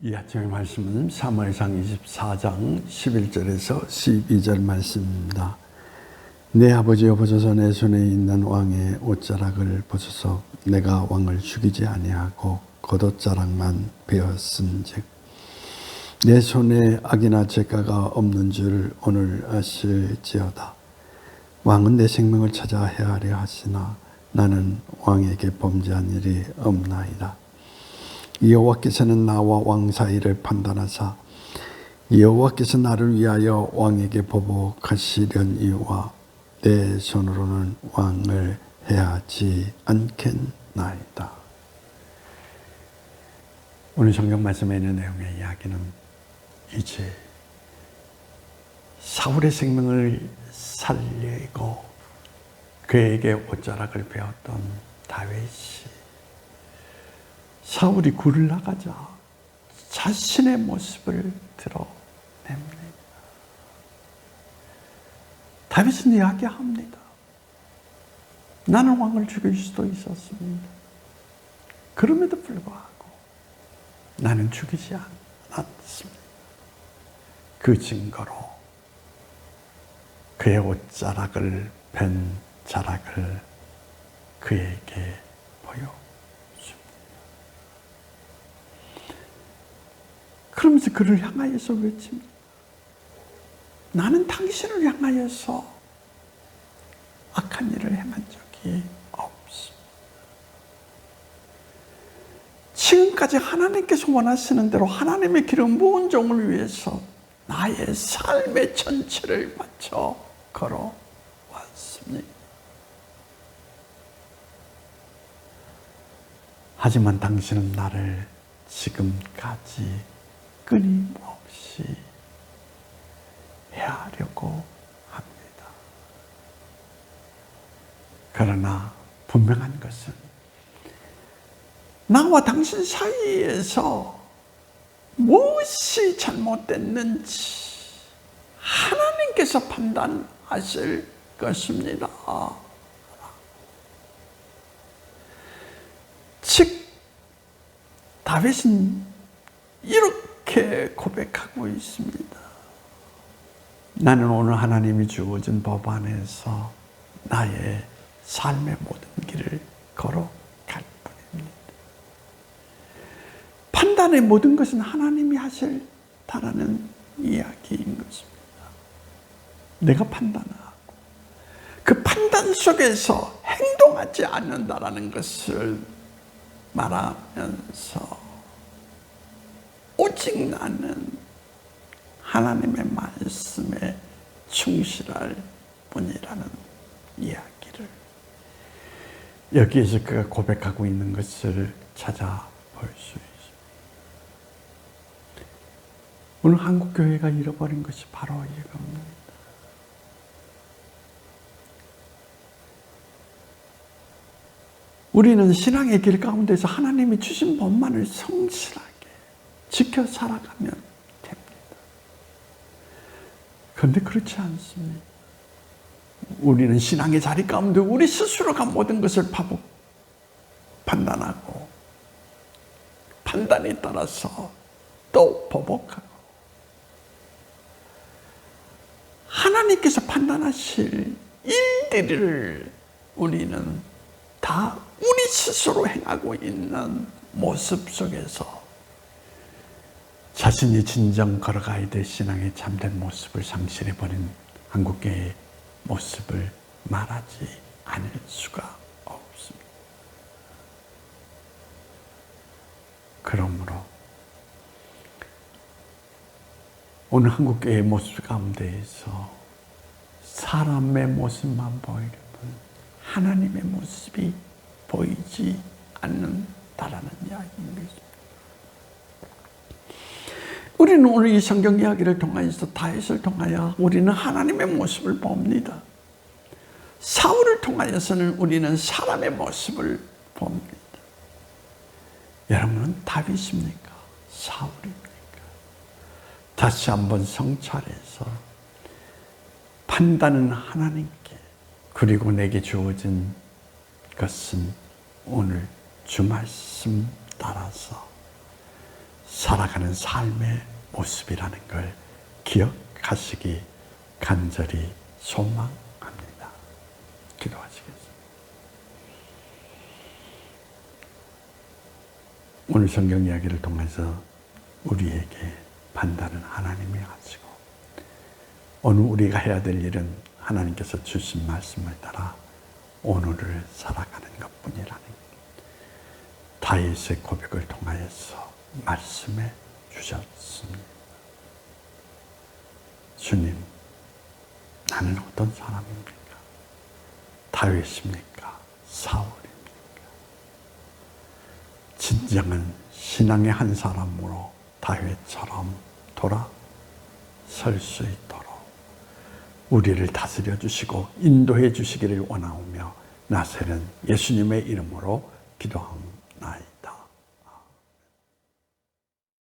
이 아침의 말씀은 사무엘상 24장 11절에서 12절 말씀입니다. 내 아버지 여 보소서 내 손에 있는 왕의 옷자락을 보소서 내가 왕을 죽이지 아니하고 겉옷자락만 베었은즉 내 손에 악이나 죄가가 없는 줄 오늘 아실지어다. 왕은 내 생명을 찾아 헤아려 하시나 나는 왕에게 범죄한 일이 없나이다. 여호와께서는 나와 왕 사이를 판단하사 여호와께서 나를 위하여 왕에게 보복하시려니와 내 손으로는 왕을 해하지 않겠나이다. 오늘 성경 말씀에 있는 내용의 이야기는 이제 사울의 생명을 살리고 그에게 옷자락을 베었던 다윗이 사울이 굴을 나가자 자신의 모습을 드러냅니다. 다윗은 이야기합니다. 나는 왕을 죽일 수도 있었습니다. 그럼에도 불구하고 나는 죽이지 않았습니다. 그 증거로 그의 옷자락을 벤 자락을 그에게 보여. 그러면서 그를 향하여서 외칩니다. 나는 당신을 향하여서 악한 일을 행한 적이. 지금까지 하나님께서 원하시는 대로 하나님의 기름 부은 종을 위해서 나의 삶의 전체를 바쳐 걸어왔습니다. 하지만 당신은 나를 지금까지 끊임없이 해하려고 합니다. 그러나 분명한 것은 나와 당신 사이에서 무엇이 잘못됐는지 하나님께서 판단하실 것입니다. 즉, 다윗은 이렇게 고백하고 있습니다. 나는 오늘 하나님이 주어진 법 안에서 나의 삶의 모든 길을 걸어갈 뿐입니다. 판단의 모든 것은 하나님이 하실 다라는 이야기인 것입니다. 내가 판단하고 그 판단 속에서 행동하지 않는다라는 것을 말하면서 오직 나는 하나님의 말씀에 충실할 뿐이라는 이야기를 여기에서 그가 고백하고 있는 것을 찾아볼 수 있습니다. 오늘 한국 교회가 잃어버린 것이 바로 이겁니다. 우리는 신앙의 길 가운데서 하나님이 주신 법만을 성실하게 지켜 살아가면 됩니다. 그런데 그렇지 않습니다. 우리는 신앙의 자리 가운데 우리 스스로가 모든 것을 바보 판단하고 판단에 따라서 또 보복하고 하나님께서 판단하실 일들을 우리는 다 우리 스스로 행하고 있는 모습 속에서 자신이 진정 걸어가야 될 신앙의 참된 모습을 상실해버린 한국교회의 모습을 말하지 않을 수가 없습니다. 그러므로 오늘 한국교회의 모습 가운데에서 사람의 모습만 보이는 하나님의 모습이 보이지 않는다라는 이야기인 것입니다. 우리는 오늘 이 성경 이야기를 통하여서 다윗을 통하여 우리는 하나님의 모습을 봅니다. 사울을 통하여서는 우리는 사람의 모습을 봅니다. 여러분은 다윗입니까? 사울입니까? 다시 한번 성찰해서 판단은 하나님께 그리고 내게 주어진 것은 오늘 주 말씀 따라서 살아가는 삶의 모습이라는 걸 기억하시기 간절히 소망합니다. 기도하시겠습니다. 오늘 성경 이야기를 통해서 우리에게 판단은 하나님이 하시고 오늘 우리가 해야 될 일은 하나님께서 주신 말씀을 따라 오늘을 살아가는 것뿐이라는 다윗의 고백을 통하여서 말씀해 주셨습니다. 주님, 나는 어떤 사람입니까? 다윗입니까? 사울입니까? 진정한 신앙의 한 사람으로 다윗처럼 돌아설 수 있도록 우리를 다스려 주시고 인도해 주시기를 원하오며 나세는 예수님의 이름으로 기도합니다.